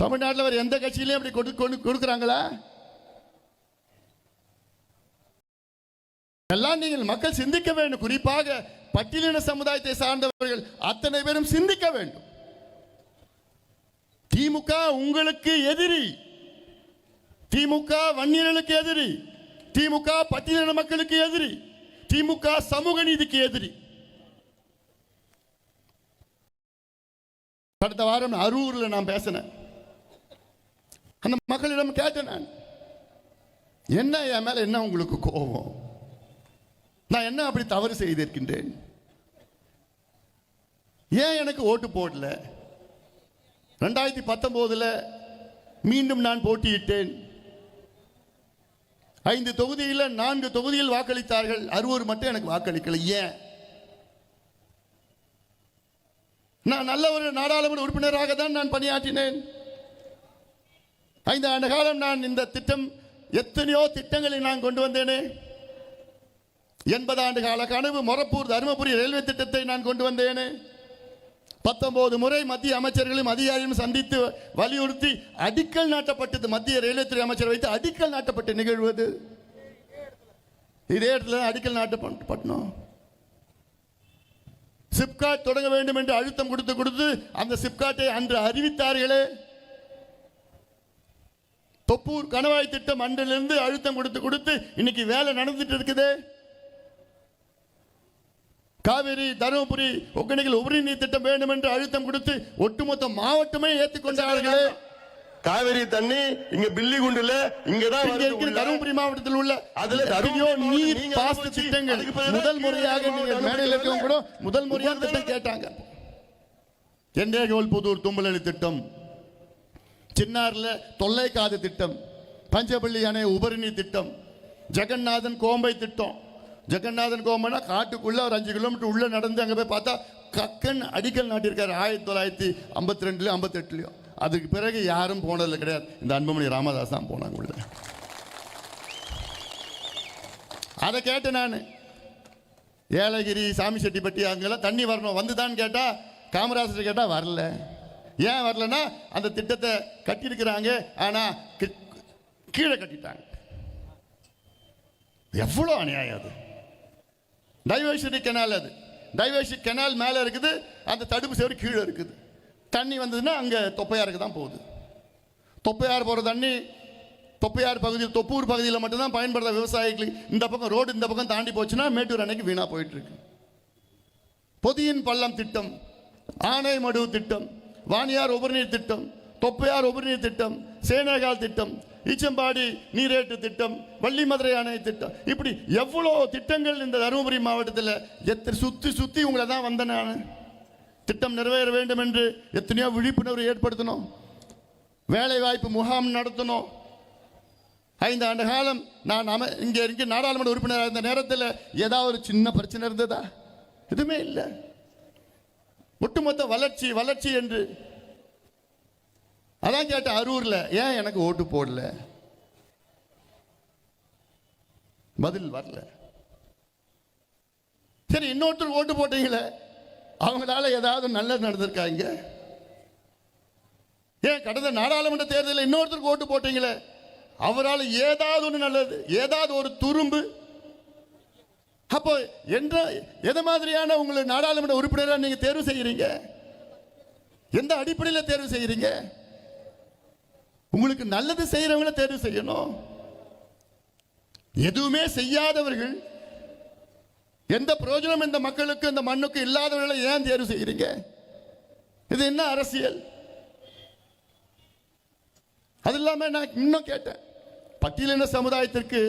தமிழ்நாட்டில் அவர் எந்த கட்சியிலையும் அப்படி கொடு கொண்டு கொடுக்குறாங்களா? எல்லாம் நீங்கள் மக்கள் சிந்திக்க வேண்டும். குறிப்பாக பட்டியலின சமுதாயத்தை சார்ந்தவர்கள் அத்தனை பேரும் சிந்திக்க வேண்டும். திமுக உங்களுக்கு எதிரி. திமுக வன்னியர்களுக்கு எதிரி. திமுக பட்டியலின மக்களுக்கு எதிரி. திமுக சமூக நீதிக்கு எதிரி. கடந்த வாரம் அரூரில் நான் பேசினேன். அந்த மக்களிடம் கேட்டேன் நான். என்ன என் மேல என்ன உங்களுக்கு கோபம்? நான் என்ன அப்படி தவறு செய்திருக்கின்றேன்? ஏன் எனக்கு ஓட்டு போடல? ரெண்டாயிரத்தி பத்தொம்போதில் மீண்டும் நான் போட்டியிட்டேன். ஐந்து தொகுதியில் நான்கு தொகுதியில் வாக்களித்தார்கள். அறுவர் மட்டும் எனக்கு வாக்களிக்கல. ஏன்? நான் நல்ல ஒரு நாடாளுமன்ற உறுப்பினராக தான் நான் பணியாற்றினேன். ஐந்து ஆண்டு காலம் நான் இந்த திட்டம் எத்தனையோ திட்டங்களை நான் கொண்டு வந்தேனே. எண்பது ஆண்டு கால கனவு மொரப்பூர் தருமபுரி ரயில்வே திட்டத்தை நான் கொண்டு வந்தேனே. பத்தொன்பது முறை மத்திய அமைச்சர்களும் அதிகாரிகளும் சந்தித்து வலியுறுத்தி அடிக்கல் நாட்டப்பட்டது. மத்திய ரயில்வே துறை அமைச்சர் வைத்து அடிக்கல் நாட்டப்பட்ட நிகழ்வது இதே இடத்துல தான் அடிக்கல் நாட்டப்பட்டோம். சிப்காட் தொடங்க வேண்டும் என்று அழுத்தம் கொடுத்து கொடுத்து அந்த சிப்காட்டை அன்று அறிவித்தார்களே. தொப்பூர் கணவாய் திட்டம் அன்றிலிருந்து அழுத்தம் கொடுத்து கொடுத்து இன்னைக்கு வேலை நடந்துட்டு இருக்குது காவிரி தருமபுரி ஒகேனக்கல் உபரி நீர் திட்டம் வேண்டும் என்று அழுத்தம் கொடுத்து ஒட்டுமொத்த மாவட்டமே ஏற்றுக்கொண்டார்களே காவிரி தண்ணி இங்க பில்லிகுண்டுல இங்கதான் இங்க இருக்கிற. தருமபுரி மாவட்டத்தில் உள்ள அதுல தருமபுரி நீர் பாசன திட்டங்கள் முதல் முறையாக கீழே நீங்க மாவட்டம் மேடையில் இருக்கவங்க கூட. முதல் முறையாக திட்டம் கேட்டாங்க எண்டேகோல் புதூர் தும்பலணி திட்டம் சின்னாரில் தொல்லைக்காது திட்டம் பஞ்சபள்ளி அணை உபரிணி திட்டம் ஜெகநாதன் கோம்பை திட்டம். ஜெகநாதன் கோம்பைனா காட்டுக்குள்ளே ஒரு அஞ்சு கிலோமீட்டர் உள்ளே நடந்து அங்கே போய் பார்த்தா கக்கன் அடிக்கல் நாட்டியிருக்காரு ஆயிரத்தி தொள்ளாயிரத்தி ஐம்பத்தி ரெண்டுலையும் ஐம்பத்தெட்டுலையும் அதுக்கு பிறகு யாரும் போனதில் கிடையாது. இந்த அன்புமணி ராமதாஸ் தான் போனாங்க உள்ள. அதை கேட்டேன் நான். ஏலகிரி சாமி செட்டிப்பட்டி அங்கெல்லாம் தண்ணி வரணும். வந்ததான்னு கேட்டால் காமராஜர் கேட்டால் வரல. ஏன் வரலன்னா அந்த திட்டத்தை கட்டியிருக்கிறாங்க ஆனால் கி- கீழே கட்டிட்டாங்க. எவ்வளோ அநியாயம் அது. டைவர்சிட்டி கெனால் அது. டைவர்சிட்டி கெனால் மேலே இருக்குது அந்த தடுப்பு சேவரி கீழே இருக்குது. தண்ணி வந்ததுன்னா அங்கே தொப்பையாருக்கு தான் போகுது. தொப்பையார் போகிற தண்ணி தொப்பையார் பகுதியில் தொப்பூர் பகுதியில் மட்டும்தான் பயன்படுற விவசாயிகளுக்கு இந்த பக்கம் ரோடு இந்த பக்கம் தாண்டி போச்சுன்னா மேட்டூர் அணைக்கு வீணாக போயிட்டுருக்கு பொதியின் பள்ளம் திட்டம் ஆனைமடு திட்டம் வாணியார் உபரிநீர் திட்டம் தொப்பையார் உபரிநீர் திட்டம் சேனகால் திட்டம் ஈச்சம்பாடி நீரேட்டு திட்டம் வள்ளிமதுரை அணை திட்டம். இப்படி எவ்வளோ திட்டங்கள் இந்த தருமபுரி மாவட்டத்தில் எத்தனை சுற்றி சுற்றி உங்களை தான் வந்தேன் நான். திட்டம் நிறைவேற வேண்டும் என்று எத்தனையோ விழிப்புணர்வு ஏற்படுத்தணும். வேலைவாய்ப்பு முகாம் நடத்தணும். ஐந்து ஆண்டு காலம் நான் அம இங்கே இங்கே நாடாளுமன்ற உறுப்பினராக இருந்த நேரத்தில் ஏதாவது ஒரு சின்ன பிரச்சனை இருந்ததா? எதுவுமே இல்லை. ஒட்டுமொத்த வளர்ச்சி வளர்ச்சி என்று. அதான் கேட்ட அரூர்ல. ஏன் எனக்கு ஓட்டு போடல? பதில் வரல. சரி இன்னொருத்தர் ஓட்டு போட்டீங்களே? அவங்களால ஏதாவது நல்லது நடந்திருக்காங்க? ஏன் கடந்த நாடாளுமன்ற தேர்தலில் இன்னொருத்தருக்கு ஓட்டு போட்டீங்களே? அவரால் ஏதாவது ஒன்று நல்லது. ஏதாவது ஒரு துரும்பு அப்போ என்ற எது மாதிரியான உங்களை நாடாளுமன்ற உறுப்பினராக நீங்கள் தேர்வு செய்கிறீங்க எந்த அடிப்படையில் தேர்வு செய்கிறீங்க உங்களுக்கு நல்லது செய்கிறவங்கள தேர்வு செய்யணும். எதுவுமே செய்யாதவர்கள் எந்த பிரயோஜனம் இந்த மக்களுக்கு இந்த மண்ணுக்கு இல்லாதவர்களை ஏன் தேர்வு செய்கிறீங்க இது என்ன அரசியல்? அது இல்லாமல் நான் இன்னும் கேட்டேன். பட்டியலின சமுதாயத்திற்கு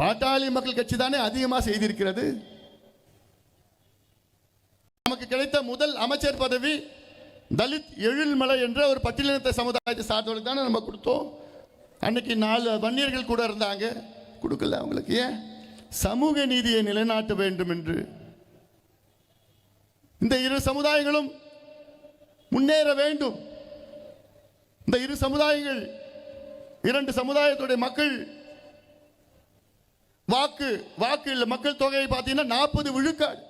பாட்டாளி மக்கள் கட்சி தானே அதிகமாக செய்திருக்கிறது? நமக்கு கிடைத்த முதல் அமைச்சர் பதவி தலித் எழில்மலை என்ற ஒரு பட்டியலினத்த சமுதாயத்தை சார்ந்தவர்களுக்கு தானே நம்ம கொடுத்தோம். அன்னைக்கு நாலு வன்னியர்கள் கூட இருந்தாங்க. கொடுக்கல அவங்களுக்கு. ஏன்? சமூக நீதியை நிலைநாட்ட வேண்டும் என்று. இந்த இரு சமுதாயங்களும் முன்னேற வேண்டும். இந்த இரு சமுதாயங்கள் இரண்டு சமுதாயத்துடைய மக்கள் வாக்கு வாக்கு இல்லை மக்கள் தொகையை பார்த்தீங்கன்னா நாற்பது விழுக்காடு.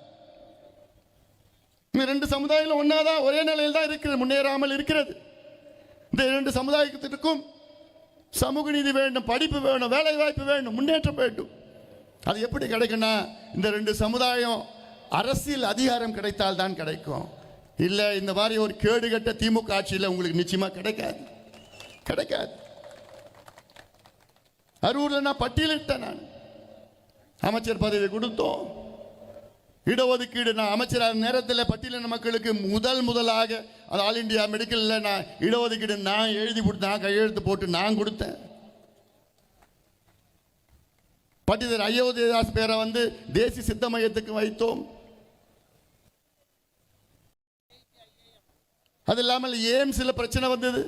இந்த ரெண்டு சமுதாயம் ஒன்னாதான் ஒரே நிலையில் தான் இருக்கிறது முன்னேறாமல் இருக்கிறது. இந்த இரண்டு சமுதாயத்திற்கும் சமூக நீதி வேண்டும் படிப்பு வேணும் வேலை வாய்ப்பு வேண்டும் முன்னேற்றம் வேண்டும். அது எப்படி கிடைக்கும்னா இந்த ரெண்டு சமுதாயம் அரசியல் அதிகாரம் கிடைத்தால் தான் கிடைக்கும். இல்லை இந்த மாதிரி ஒரு கேடுகட்ட திமுக ஆட்சியில் உங்களுக்கு நிச்சயமாக கிடைக்காது. கிடைக்காது. அரூரில் நான் பட்டியலிட்டேன் நான். அமைச்சர் பதவி கொடுத்தோம். இடஒதுக்கீடு நான் அமைச்சராக நேரத்தில் பட்டியலின மக்களுக்கு முதல் முதலாக அது ஆல் இந்தியா மெடிக்கலில் நான் இடஒதுக்கீடு நான் எழுதி கொடுத்து நான் கையெழுத்து போட்டு நான் கொடுத்தேன். பட்டிதர் அயோத்தியதாஸ் பேரை வந்து தேசிய சித்த மையத்துக்கு வைத்தோம். அது இல்லாமல் எய்ம்ஸில் பிரச்சனை வந்தது.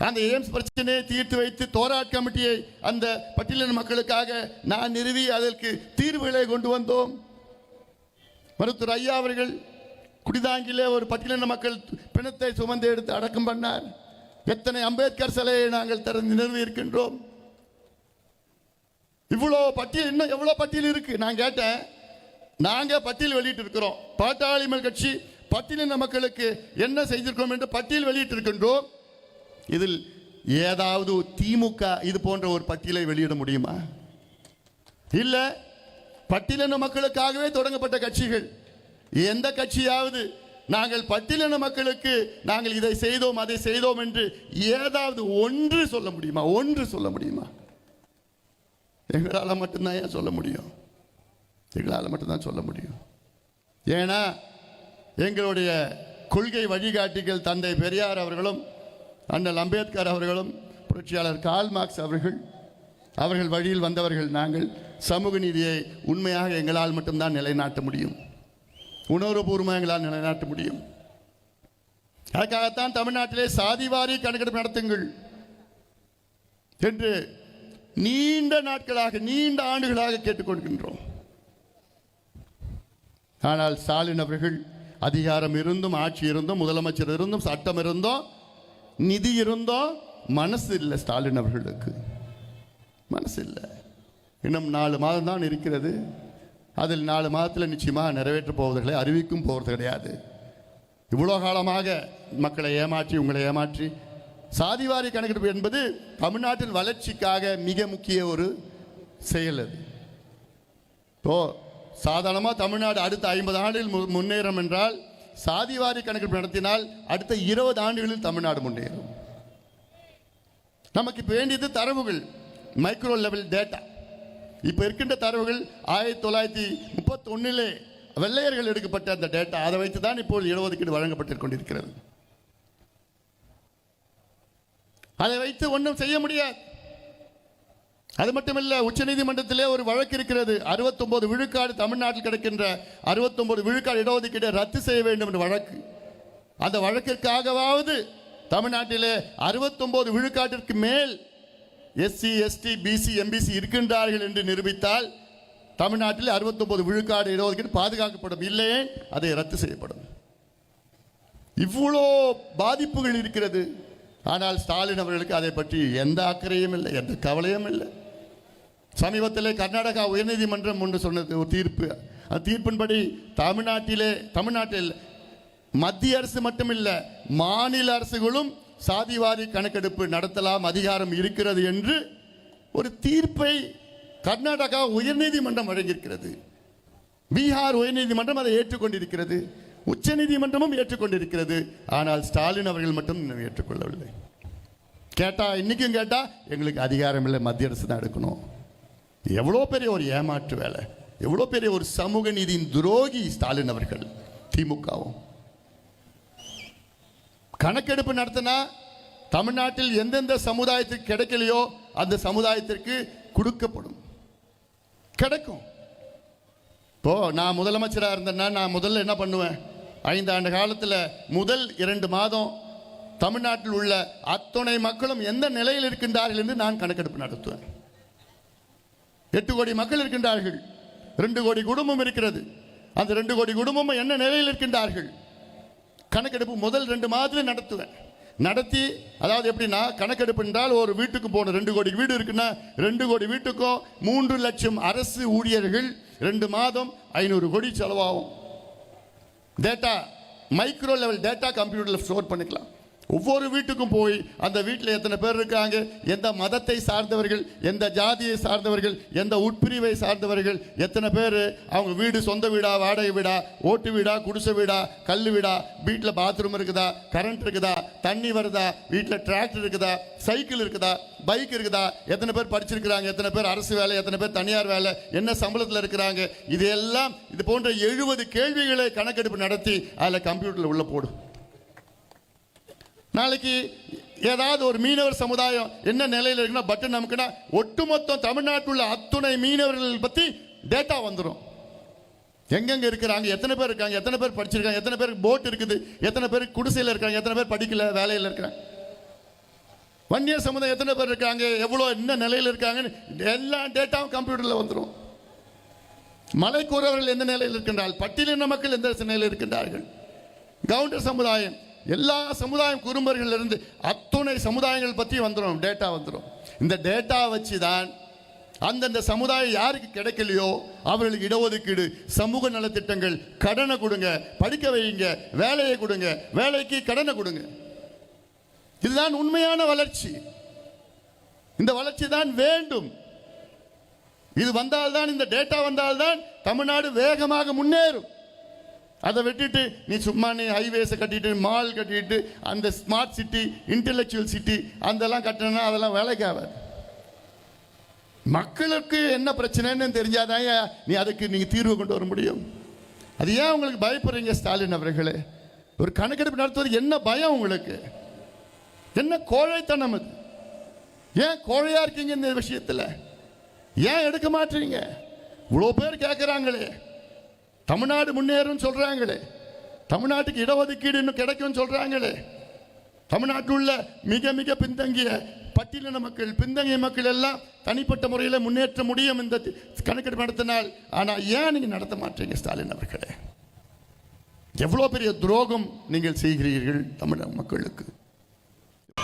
அந்த எய்ம்ஸ் பிரச்சனையை தீர்த்து வைத்து தோராட் கமிட்டியை அந்த பட்டியலின மக்களுக்காக நான் நிறுவி அதற்கு தீர்வுகளை கொண்டு வந்தோம். மருத்துவர் ஐயா அவர்கள் குடிதாங்கிலே ஒரு பட்டியலின மக்கள் பிணத்தை சுமந்து எடுத்து அடக்கம் பண்ணார். எத்தனை அம்பேத்கர் சிலையை நாங்கள் திறந்து நிறுவி இருக்கின்றோம் இவ்வளோ பட்டியல் இன்னும் எவ்வளோ பட்டியல் இருக்கு? நான் கேட்டேன். நாங்கள் பட்டியல் வெளியிட்டு இருக்கிறோம் பாட்டாளிமல் கட்சி பட்டியலின மக்களுக்கு என்ன செய்திருக்கோம் என்று பட்டியல் வெளியிட்டு இருக்கின்றோம் இதில் ஏதாவது திமுக இது போன்ற ஒரு பட்டியலை வெளியிட முடியுமா? இல்லை பட்டியலின மக்களுக்காகவே தொடங்கப்பட்ட கட்சிகள். எந்த கட்சியாவது நாங்கள் பட்டியலின மக்களுக்கு நாங்கள் இதை செய்தோம் அதை செய்தோம் என்று ஏதாவது ஒன்று சொல்ல முடியுமா? ஒன்று சொல்ல முடியுமா? எங்களால் மட்டும்தான் ஏன் சொல்ல முடியும்? எங்களால் மட்டும்தான் சொல்ல முடியும். ஏன்னா எங்களுடைய கொள்கை வழிகாட்டிகள் தந்தை பெரியார் அவர்களும் அண்ணல் அம்பேத்கர் அவர்களும் புரட்சியாளர் கால் மார்க்ஸ் அவர்கள் அவர்கள் வழியில் வந்தவர்கள் நாங்கள் சமூக நீதியை உண்மையாக எங்களால் மட்டும்தான் நிலைநாட்ட முடியும். உணர்வுபூர்வமாக எங்களால் நிலைநாட்ட முடியும். அதற்காகத்தான் தமிழ்நாட்டிலே சாதிவாரி கணக்கெடுப்பு நடத்துங்கள். என்று நீண்ட நாட்களாக நீண்ட ஆண்டுகளாக கேட்டுக்கொள்கின்றோம். ஆனால் ஸ்டாலின் அவர்கள் அதிகாரம் இருந்தும் ஆட்சி இருந்தும் முதலமைச்சர் இருந்தும் சட்டம் இருந்தும் நிதி இருந்தோம் மனசு இல்லை ஸ்டாலின் அவர்களுக்கு. மனசு இல்லை. இன்னும் நாலு மாதம் தான் இருக்கிறது. அதில் நாலு மாதத்தில் நிச்சயமாக நிறைவேற்றப் போவதில்லை அறிவிக்கும் போகிறது கிடையாது. இவ்வளோ காலமாக மக்களை ஏமாற்றி உங்களை ஏமாற்றி சாதிவாரி கணக்கெடுப்பு என்பது தமிழ்நாட்டின் வளர்ச்சிக்காக மிக முக்கிய ஒரு செயல் அது. இப்போ சாதாரணமாக தமிழ்நாடு அடுத்த ஐம்பது ஆண்டில் மு- முன்னேறும் என்றால் சாதிவாரி கணக்கெடுப்பு நடத்தினால் அடுத்த இருபது ஆண்டுகளில் தமிழ்நாடு முன்னேறும். நமக்கு இப்போ வேண்டியது தரவுகள் மைக்ரோ லெவல் டேட்டா இப்போ இருக்கின்ற தரவுகள் ஆயிரத்தி தொள்ளாயிரத்தி முப்பத்தொன்னிலே வெள்ளையர்கள் எடுக்கப்பட்ட அந்த டேட்டா அதை வைத்து தான் இப்போது இடஒதுக்கீடு வழங்கப்பட்டு கொண்டிருக்கிறது. அதை வைத்து ஒன்றும் செய்ய முடியாது. அது மட்டுமல்ல உச்சநீதிமன்றத்திலே ஒரு வழக்கு இருக்கிறது. 69 விழுக்காடு தமிழ்நாட்டில் கிடக்கின்ற 69 விழுக்காடு இடஒதுக்கீட்டை ரத்து செய்ய வேண்டும் என்ற வழக்கு. அந்த வழக்கிற்காகவாவது தமிழ்நாட்டிலே 69 விழுக்காட்டிற்கு மேல் எஸ்சி எஸ்டி பிசி எம்பிசி இருக்கின்றார்கள் என்று நிரூபித்தால் தமிழ்நாட்டில் 69 விழுக்காடு இடஒதுக்கீடு பாதுகாக்கப்படும். இல்லையே அதை ரத்து செய்யப்படும். இவ்வளோ பாதிப்புகள் இருக்கிறது. ஆனால் ஸ்டாலின் அவர்களுக்கு அதை பற்றி எந்த அக்கறையும் இல்லை எந்த கவலையும் இல்லை. சமீபத்தில் கர்நாடகா உயர்நீதிமன்றம் ஒன்று சொன்னது ஒரு தீர்ப்பு. அந்த தீர்ப்பின்படி தமிழ்நாட்டிலே தமிழ்நாட்டில் மத்திய அரசு மட்டுமில்லை மாநில அரசுகளும் சாதிவாரி கணக்கெடுப்பு நடத்தலாம் அதிகாரம் இருக்கிறது என்று ஒரு தீர்ப்பை கர்நாடகா உயர்நீதிமன்றம் வழங்கியிருக்கிறது. பீகார் உயர்நீதிமன்றம் அதை ஏற்றுக்கொண்டிருக்கிறது. உச்சநீதிமன்றமும் ஏற்றுக்கொண்டிருக்கிறது. ஆனால் ஸ்டாலின் அவர்கள் மட்டும் ஏற்றுக்கொள்ளவில்லை. கேட்டா இன்னைக்கும் கேட்டா எங்களுக்கு அதிகாரம் இல்லை மத்திய அரசு தான் எடுக்கணும். எவ்வளோ பெரிய ஒரு ஏமாற்று வேலை. எவ்வளோ பெரிய ஒரு சமூக நீதியின் துரோகி ஸ்டாலின் அவர்கள் திமுகவும். கணக்கெடுப்பு நடத்தினா தமிழ்நாட்டில் எந்தெந்த சமுதாயத்துக்கு கிடைக்கலையோ அந்த சமுதாயத்திற்கு கொடுக்கப்படும். கிடைக்கும். இப்போ நான் முதலமைச்சராக இருந்தேன்னா நான் முதல்ல என்ன பண்ணுவேன்? ஐந்து ஆண்டு காலத்தில் முதல் இரண்டு மாதம் தமிழ்நாட்டில் உள்ள அத்துணை மக்களும் எந்த நிலையில் இருக்கின்றார்கள் என்று நான் கணக்கெடுப்பு நடத்துவேன். எட்டு கோடி மக்கள் இருக்கின்றார்கள். ரெண்டு கோடி குடும்பம் இருக்கிறது. அந்த ரெண்டு கோடி குடும்பமும் என்ன நிலையில் இருக்கின்றார்கள்? கணக்கெடுப்பு முதல் ரெண்டு மாதத்துல நடத்துவேன். நடத்தி அதாவது எப்படின்னா கணக்கெடுப்பு என்றால் ஒரு வீட்டுக்கு போகணும். ரெண்டு கோடி வீடு இருக்குன்னா ரெண்டு கோடி வீட்டுக்கும் மூன்று லட்சம் அரசு ஊழியர்கள் ரெண்டு மாதம் ஐநூறு கோடி செலவாகும். டேட்டா மைக்ரோ லெவல் டேட்டா கம்ப்யூட்டரில் ஸ்டோர் பண்ணிக்கலாம். ஒவ்வொரு வீட்டுக்கும் போய் அந்த வீட்டில் எத்தனை பேர் இருக்காங்க? எந்த மதத்தை சார்ந்தவர்கள் எந்த ஜாதியை சார்ந்தவர்கள் எந்த உட்பிரிவை சார்ந்தவர்கள் எத்தனை பேர்? அவங்க வீடு சொந்த வீடா வாடகை வீடா ஓட்டு வீடா குடிசை வீடா கல் வீடா வீட்டில் பாத்ரூம் இருக்குதா கரண்ட் இருக்குதா தண்ணி வருதா வீட்டில் டிராக்டர் இருக்குதா சைக்கிள் இருக்குதா பைக் இருக்குதா எத்தனை பேர் படிச்சிருக்கிறாங்க எத்தனை பேர் அரசு வேலை எத்தனை பேர் தனியார் வேலை என்ன சம்பளத்தில் இருக்கிறாங்க? இதெல்லாம் இது போன்ற எழுபது கேள்விகளை கணக்கெடுப்பு நடத்தி அதில் கம்ப்யூட்டரில் உள்ள போடும். நாளைக்கு ஏதாவது ஒரு மீனவர் சமுதாயம் என்ன நிலையில் இருக்குன்னா பட்டன் நமக்குன்னா ஒட்டுமொத்தம் தமிழ்நாட்டில் உள்ள அத்துணை மீனவர்கள் பற்றி டேட்டா வந்துடும் எங்கெங்கே இருக்கிறாங்க எத்தனை பேர் இருக்காங்க எத்தனை பேர் படிச்சிருக்காங்க எத்தனை பேருக்கு போட் இருக்குது எத்தனை பேர் குடிசையில் இருக்காங்க எத்தனை பேர் படிக்கல வேலையில் இருக்கிறாங்க. வன்னியர் சமுதாயம் எத்தனை பேர் இருக்காங்க எவ்வளோ என்ன நிலையில் இருக்காங்கன்னு எல்லா டேட்டாவும் கம்ப்யூட்டரில் வந்துடும் மலைக்கூறவர்கள் எந்த நிலையில் இருக்கின்றார்கள்? பட்டியலின மக்கள் எந்த நிலையில் இருக்கின்றார்கள்? கவுண்டர் சமுதாயம் எல்லா சமுதாயம் குறும்பர்கள் இருந்து அத்துணை சமுதாயங்கள் பற்றி வந்துடும் டேட்டா வந்துடும் இந்த டேட்டா வச்சு தான் அந்தந்த சமுதாயம் யாருக்கு கிடைக்கலையோ அவர்களுக்கு இடஒதுக்கீடு சமூக நலத்திட்டங்கள் கடனை கொடுங்க படிக்க வைங்க வேலையை கொடுங்க வேலைக்கு கடனை கொடுங்க. இதுதான் உண்மையான வளர்ச்சி. இந்த வளர்ச்சி தான் வேண்டும். இது வந்தால்தான் இந்த டேட்டா வந்தால்தான் தமிழ்நாடு வேகமாக முன்னேறும். அதை விட்டுட்டு நீ சும்மா நீ ஹைவேஸை கட்டிட்டு மால் கட்டிட்டு அந்த ஸ்மார்ட் சிட்டி இன்டெலெக்சுவல் சிட்டி அதெல்லாம் கட்டணும்னா அதெல்லாம் வேலைக்கு ஆகாது. மக்களுக்கு என்ன பிரச்சனைன்னு தெரிஞ்சாதான் நீ அதுக்கு நீங்கள் தீர்வு கொண்டு வர முடியும்? அது ஏன் உங்களுக்கு பயப்படுறீங்க ஸ்டாலின் அவர்களே? ஒரு கணக்கெடுப்பு நடத்துவது என்ன பயம் உங்களுக்கு? என்ன கோழைத்தனம் அது? ஏன் கோழையாக இருக்கீங்க இந்த விஷயத்தில்? ஏன் எடுக்க மாட்டீங்க? இவ்வளோ பேர் கேட்குறாங்களே தமிழ்நாடு முன்னேறும் சொல்கிறாங்களே தமிழ்நாட்டுக்கு இடஒதுக்கீடு இன்னும் கிடைக்கும்னு சொல்கிறாங்களே தமிழ்நாட்டில் உள்ள மிக மிக பின்தங்கிய பட்டியலின மக்கள் பின்தங்கிய மக்கள் எல்லாம் தனிப்பட்ட முறையில் முன்னேற்ற முடியும் இந்த தி- கணக்கெடுப்பு நடத்தினால். ஆனால் ஏன் நீங்கள் நடத்த மாட்டீங்க ஸ்டாலின் அவர்களே? எவ்வளோ பெரிய துரோகம் நீங்கள் செய்கிறீர்கள் தமிழக மக்களுக்கு.